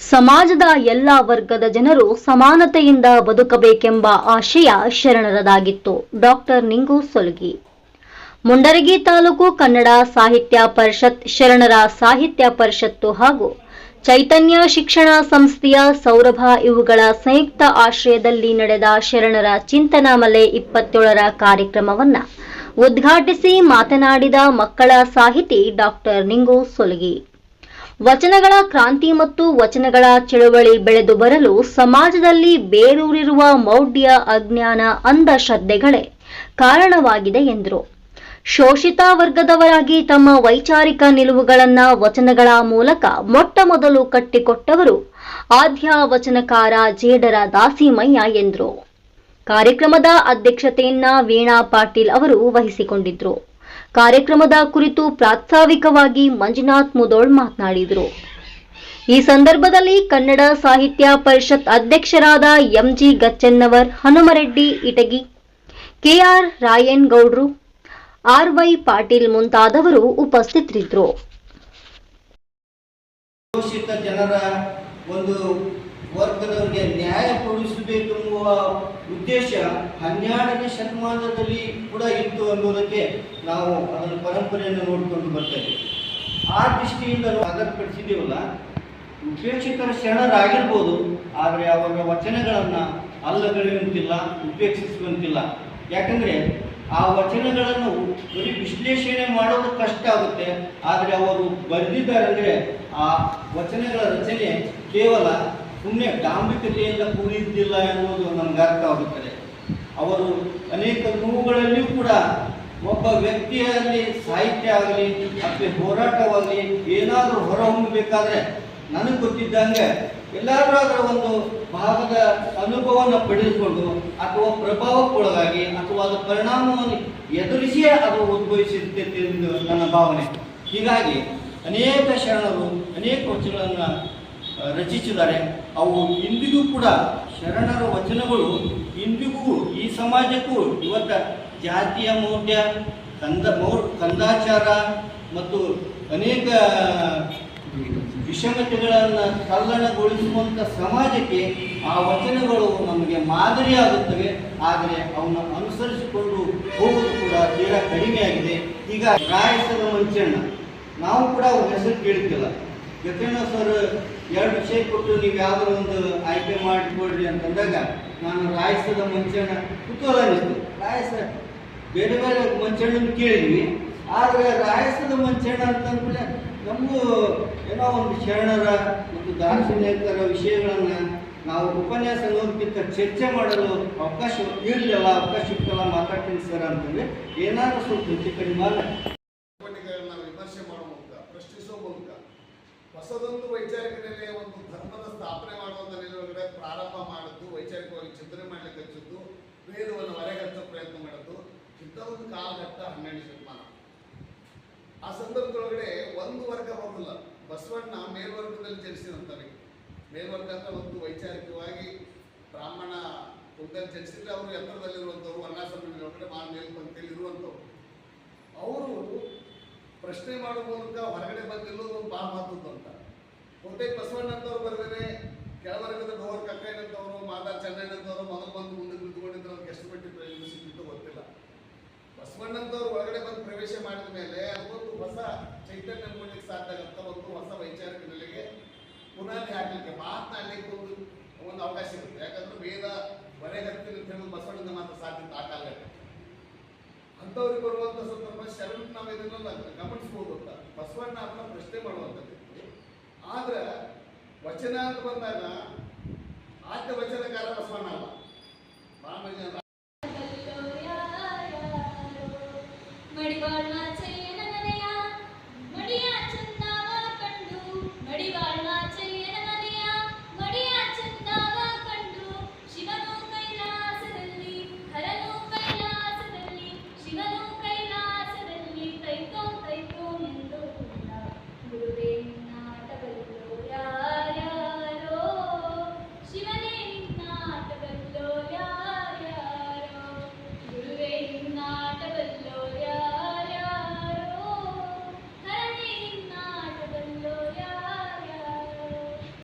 ಸಮಾಜದ ಎಲ್ಲ ವರ್ಗದ ಜನರು ಸಮಾನತೆಯಿಂದ ಬದುಕಬೇಕೆಂಬ ಆಶಯ ಶರಣರದಾಗಿತ್ತು. ಡಾಕ್ಟರ್ ನಿಂಗು ಸೊಲಗಿ. ಮುಂಡರಗಿ ತಾಲೂಕು ಕನ್ನಡ ಸಾಹಿತ್ಯ ಪರಿಷತ್, ಶರಣರ ಸಾಹಿತ್ಯ ಪರಿಷತ್ತು ಹಾಗೂ ಚೈತನ್ಯ ಶಿಕ್ಷಣ ಸಂಸ್ಥೆಯ ಸೌರಭ ಇವುಗಳ ಸಂಯುಕ್ತ ಆಶ್ರಯದಲ್ಲಿ ನಡೆದ ಶರಣರ ಚಿಂತನ ಮಲೆ ಇಪ್ಪತ್ತೇಳರ ಕಾರ್ಯಕ್ರಮವನ್ನ ಉದ್ಘಾಟಿಸಿ ಮಾತನಾಡಿದ ಮಕ್ಕಳ ಸಾಹಿತಿ ಡಾಕ್ಟರ್ ನಿಂಗು ಸೊಲಗಿ. ವಚನಗಳ ಕ್ರಾಂತಿ ಮತ್ತು ವಚನಗಳ ಚಳುವಳಿ ಬೆಳೆದು ಬರಲು ಸಮಾಜದಲ್ಲಿ ಬೇರೂರಿರುವ ಮೌಢ್ಯ ಅಜ್ಞಾನ ಅಂಧಶ್ರದ್ಧೆಗಳೇ ಕಾರಣವಾಗಿದೆ ಎಂದರು. ಶೋಷಿತ ವರ್ಗದವರಾಗಿ ತಮ್ಮ ವೈಚಾರಿಕ ನಿಲುವುಗಳನ್ನ ವಚನಗಳ ಮೂಲಕ ಮೊಟ್ಟ ಮೊದಲು ಕಟ್ಟಿಕೊಟ್ಟವರು ಆದ್ಯ ವಚನಕಾರ ಜೇಡರ ದಾಸಿಮಯ್ಯ ಎಂದರು. ಕಾರ್ಯಕ್ರಮದ ಅಧ್ಯಕ್ಷತೆಯನ್ನ ವೀಣಾ ಪಾಟೀಲ್ ಅವರು ವಹಿಸಿಕೊಂಡಿದ್ರು. ಕಾರ್ಯಕ್ರಮದ ಕುರಿತು ಪ್ರಾಸ್ತಾವಿಕವಾಗಿ ಮಂಜುನಾಥ್ ಮುದೋಳ್ ಮಾತನಾಡಿದರು. ಈ ಸಂದರ್ಭದಲ್ಲಿ ಕನ್ನಡ ಸಾಹಿತ್ಯ ಪರಿಷತ್ ಅಧ್ಯಕ್ಷರಾದ ಎಂಜಿ ಗಚ್ಚನ್ನವರ್, ಹನುಮರೆಡ್ಡಿ, ಇಟಗಿ, ಕೆಆರ್ ರಾಯನ್ ಗೌಡ್ರು ಆರ್ವೈ ಪಾಟೀಲ್ ಮುಂತಾದವರು ಉಪಸ್ಥಿತರಿದ್ದರು. ಜನರ ಒಂದು ವರ್ಗದವರಿಗೆ ನ್ಯಾಯ ಕೊಡಿಸಬೇಕೆಂಬುವ ಉದ್ದೇಶ ಹನ್ನೆರಡನೇ ಶತಮಾನದಲ್ಲಿ ಕೂಡ ಇತ್ತು ಅನ್ನೋದಕ್ಕೆ ನಾವು ಅದರ ಪರಂಪರೆಯನ್ನು ನೋಡಿಕೊಂಡು ಬರ್ತೇವೆ. ಆ ದೃಷ್ಟಿಯಿಂದ ನಾವು ಉಪೇಕ್ಷಕರ ಶರಣರಾಗಿರ್ಬೋದು, ಆದರೆ ಅವರ ವಚನಗಳನ್ನು ಅಲ್ಲಗಳೆಯುವಂತಿಲ್ಲ, ಉಪೇಕ್ಷಿಸುವಂತಿಲ್ಲ. ಯಾಕಂದರೆ ಆ ವಚನಗಳನ್ನು ಬರೀ ವಿಶ್ಲೇಷಣೆ ಮಾಡೋದು ಕಷ್ಟ ಆಗುತ್ತೆ, ಆದರೆ ಅವರು ಬರೆದಿದ್ದಾರೆ ಅಂದರೆ ಆ ವಚನಗಳ ರಚನೆ ಕೇವಲ ಸುಮ್ಮನೆ ಡಾಂಬಿಕತೆಯಿಂದ ಕೂಡಿದ್ದಿಲ್ಲ ಎನ್ನುವುದು ನಮ್ಗೆ ಅರ್ಥ ಆಗುತ್ತದೆ. ಅವರು ಅನೇಕ ನೋವುಗಳಲ್ಲಿಯೂ ಕೂಡ ಒಬ್ಬ ವ್ಯಕ್ತಿಯಲ್ಲಿ ಸಾಹಿತ್ಯ ಆಗಲಿ ಅಥವಾ ಹೋರಾಟವಾಗಲಿ ಏನಾದರೂ ಹೊರಹೊಮ್ಮಬೇಕಾದ್ರೆ ನನಗೆ ಗೊತ್ತಿದ್ದಂಗೆ ಎಲ್ಲರೂ ಅದರ ಒಂದು ಭಾಗದ ಅನುಭವವನ್ನು ಪಡೆದುಕೊಂಡು ಅಥವಾ ಪ್ರಭಾವಕ್ಕೊಳಗಾಗಿ ಅಥವಾ ಅದರ ಪರಿಣಾಮವನ್ನು ಎದುರಿಸಿಯೇ ಅದು ಉದ್ಭವಿಸಿರ್ತೈತೆ ಎಂದು ನನ್ನ ಭಾವನೆ. ಹೀಗಾಗಿ ಅನೇಕ ಶರಣರು, ಅನೇಕ ವಚನಗಳನ್ನು ರಚಿಸಿದ್ದಾರೆ. ಅವು ಇಂದಿಗೂ ಕೂಡ ಶರಣರ ವಚನಗಳು. ಇಂದಿಗೂ ಈ ಸಮಾಜಕ್ಕೂ ಇವತ್ತ ಜಾತಿಯ ಮೌಢ್ಯ, ಕಂದ ಮೌ ಕಂದಾಚಾರ ಮತ್ತು ಅನೇಕ ವಿಷಮತೆಗಳನ್ನು ತಲ್ಲಣಗೊಳಿಸುವಂಥ ಸಮಾಜಕ್ಕೆ ಆ ವಚನಗಳು ನಮಗೆ ಮಾದರಿಯಾಗುತ್ತವೆ. ಆದರೆ ಅವನ್ನು ಅನುಸರಿಸಿಕೊಂಡು ಹೋಗುವುದು ಕೂಡ ತೀರಾ ಕಡಿಮೆಯಾಗಿದೆ. ಈಗ ರಾಯಸದ ಮಂಚಣ್ಣ ನಾವು ಕೂಡ ಅವ್ರ ಹೆಸರು ಕೇಳ್ತಿಲ್ಲ ಗತೇಣ ಸರ್, ಎರಡು ವಿಷಯ ಕೊಟ್ಟು ನೀವು ಯಾವ್ದಾರ ಒಂದು ಆಯ್ಕೆ ಮಾಡಿಕೊಡ್ರಿ ಅಂತಂದಾಗ ನಾನು ರಾಯಸದ ಮಂಚಣ್ಣ ಕುತೂಹಲ ಅನಿಸ್ತು. ರಾಯಸ, ಬೇರೆ ಬೇರೆ ಮಂಚಣ್ಣನ ಕೇಳಿದ್ವಿ. ಆದರೆ ರಾಯಸದ ಮಂಚಣ್ಣ ಅಂತಂದ್ರೆ ನಮಗೂ ಏನೋ ಒಂದು ಶರಣರ ಮತ್ತು ದಾರ್ಶನಿಕರ ವಿಷಯಗಳನ್ನು ನಾವು ಉಪನ್ಯಾಸ ಅನ್ನೋದಕ್ಕಿಂತ ಚರ್ಚೆ ಮಾಡಲು ಅವಕಾಶ ಇರಲಿಲ್ಲ, ಅವಕಾಶ ಇರ್ತಲ್ಲ ಮಾತಾಡ್ತೀನಿ ಸರ್ ಅಂತಂದ್ರೆ ಏನಾದರೂ ಸ್ವಲ್ಪ ಹೆಚ್ಚು ಕಡಿಮೆ ಮಾಡಿ ಚಟುವಟಿಕೆಗಳನ್ನ ವಿಮರ್ಶೆ ಮಾಡುವ ಮೂಲಕ ಪ್ರಶ್ನಿಸುವ ಮೂಲಕ ಹೊಸದೊಂದು ವೈಚಾರಿಕ ನೆಲೆಯ ಒಂದು ಧರ್ಮದ ಸ್ಥಾಪನೆ ಮಾಡುವಂತ ಒಳಗಡೆ ಪ್ರಾರಂಭ ಮಾಡಿದ್ದು, ವೈಚಾರಿಕವಾಗಿ ಚಿಂತನೆ ಮಾಡ್ಲಿಕ್ಕೆ ಹಚ್ಚಿದ್ದು ವೇದವನ್ನು ಹೊರಗಚ್ಚೋ ಪ್ರಯತ್ನ ಮಾಡಿದ್ದು ಇಂಥ ಒಂದು ಕಾಲಘಟ್ಟ ಹನ್ನೆರಡು ಶತಮಾನ. ಆ ಸಂದರ್ಭದೊಳಗಡೆ ಒಂದು ವರ್ಗ ಹೋಗಲ್ಲ, ಬಸವಣ್ಣ ಮೇಲ್ವರ್ಗದಲ್ಲಿ ಜನಿಸಿದಂಥವೇ. ಮೇಲ್ವರ್ಗ ಅಂತ ಒಂದು ವೈಚಾರಿಕವಾಗಿ ಬ್ರಾಹ್ಮಣ ಕುಲದಲ್ಲಿ ಜನಿಸಿದ್ರೆ ಅವರು ಎತ್ತರದಲ್ಲಿರುವಂಥವ್ರು ವರ್ಣಾಶ್ರಮದಲ್ಲಿ ಒಳಗಡೆ ಮಾ ಮೇಲ್ಪಂಕ್ತಿಯಲ್ಲಿ ಇರುವಂಥವ್ರು ಅವರು ಪ್ರಶ್ನೆ ಮಾಡುವ ಮೂಲಕ ಹೊರಗಡೆ ಬಂದು ನಿಲ್ಲೋದು ಒಂದು ಬಹಳ ಮಾತು ಅಂತ. ಬಹುತೇಕ ಬಸವಣ್ಣಂತವ್ರು ಬರೆದರೆ ಕೆಳವರ್ಗದ ಡೋರ್ ಕಕ್ಕಯ್ಯನಂತವರು, ಮಾತಾ ಚೆನ್ನಣ್ಣಂತವರು ಮೊದಲು ಬಂದು ಮುಂದೆ ನಿಂತ್ಕೊಂಡಿದ್ರು ಅವ್ರಿಗೆ ಎಷ್ಟು ಬಟ್ಟೆ ಪ್ರಯೋಜನ ಸಿಕ್ಕಿತ್ತು ಗೊತ್ತಿಲ್ಲ. ಬಸವಣ್ಣಂತವ್ರು ಒಳಗಡೆ ಬಂದು ಪ್ರವೇಶ ಮಾಡಿದ ಮೇಲೆ ಅದೊಂದು ಹೊಸ ಚೈತನ್ಯ ಮೂಡಲಿಕ್ಕೆ ಸಾಧ್ಯ ಆಗುತ್ತ? ಒಂದು ಹೊಸ ವೈಚಾರಿಕ ನೆಲೆಗೆ ಪುನಾದಿ ಹಾಕಲಿಕ್ಕೆ ಮಾತನಾಡಲಿಕ್ಕೆ ಒಂದು ಒಂದು ಅವಕಾಶ ಇರುತ್ತೆ. ಯಾಕಂದ್ರೆ ವೇದ ಬರೆಗತ್ತಿನ ಅಂಥವ್ರಿಗೆ ಬರುವಂಥ ಸಂದರ್ಭ ಶರಣ್ ನಾವು ಇದನ್ನೆಲ್ಲ ಗಮನಿಸ್ಬೋದು ಅಂತ. ಬಸವಣ್ಣ ಅವ್ರನ್ನ ಪ್ರಶ್ನೆ ಮಾಡುವಂಥದ್ದು ಆದ್ರೆ ವಚನ ಅಂತ ಬಂದಾಗ ಆದ್ಯ ವಚನಕಾರ ಬಸವಣ್ಣ ಅಲ್ಲ. ಭಾಳ